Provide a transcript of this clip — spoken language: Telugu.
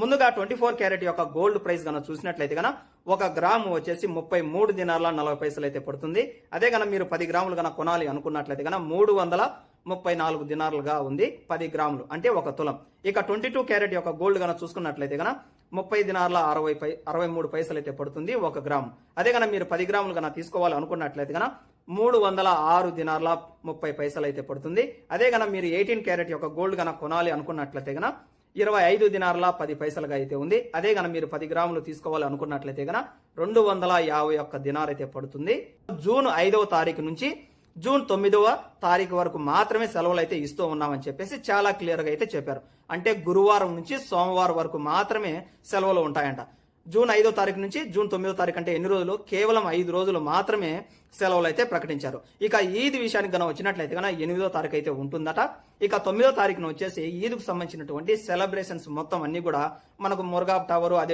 ముందుగా ట్వంటీ ఫోర్ క్యారెట్ యొక్క గోల్డ్ ప్రైస్ కనుక చూసినట్లయితే కనుక ఒక గ్రాము వచ్చేసి ముప్పై మూడు దినార్ల నలభై పైసలు అయితే పడుతుంది. అదే కనుక మీరు పది గ్రాములు గన కొనాలి అనుకున్నట్లయితే కనుక మూడు వందల ముప్పై నాలుగు దినార్లుగా ఉంది పది గ్రాములు అంటే ఒక తులం. ఇక ట్వంటీ టూ క్యారెట్ యొక్క గోల్డ్ కనుక చూసుకున్నట్లయితే కనుక ముప్పై దినార్ల అరవై పై అరవై మూడు పైసలు అయితే పడుతుంది ఒక గ్రాము. అదే కనుక మీరు పది గ్రాములు కనుక తీసుకోవాలి అనుకున్నట్లయితే కనుక మూడు వందల ఆరు దినార్ల ముప్పై పైసలు అయితే పడుతుంది. అదే కనుక మీరు ఎయిటీన్ క్యారెట్ యొక్క గోల్డ్ కనుక కొనాలి అనుకున్నట్లయితే కనుక ఇరవై ఐదు దినార్ల పది పైసలుగా అయితే ఉంది. అదే గన మీరు పది గ్రాములు తీసుకోవాలి అనుకున్నట్లయితే గన రెండు వందల యాభై ఒక్క దినార్ అయితే పడుతుంది. జూన్ ఐదవ తారీఖు నుంచి జూన్ తొమ్మిదవ తారీఖు వరకు మాత్రమే సెలవులు అయితే ఇస్తూ ఉన్నామని చెప్పేసి చాలా క్లియర్గా అయితే చెప్పారు. అంటే గురువారం నుంచి సోమవారం వరకు మాత్రమే సెలవులు ఉంటాయంట. జూన్ ఐదో తారీఖు నుంచి జూన్ తొమ్మిదో తారీఖు అంటే ఎన్ని రోజులు? కేవలం ఐదు రోజులు మాత్రమే సెలవులు అయితే ప్రకటించారు. ఇక ఈద్ విషయానికి కనుక వచ్చినట్లయితే కనుక ఎనిమిదో తారీఖు అయితే ఉంటుందట. ఇక తొమ్మిదో తారీఖున వచ్చేసి ఈద్కు సంబంధించినటువంటి సెలబ్రేషన్స్ మొత్తం అన్ని కూడా మనకు మురగా టవర్ అదే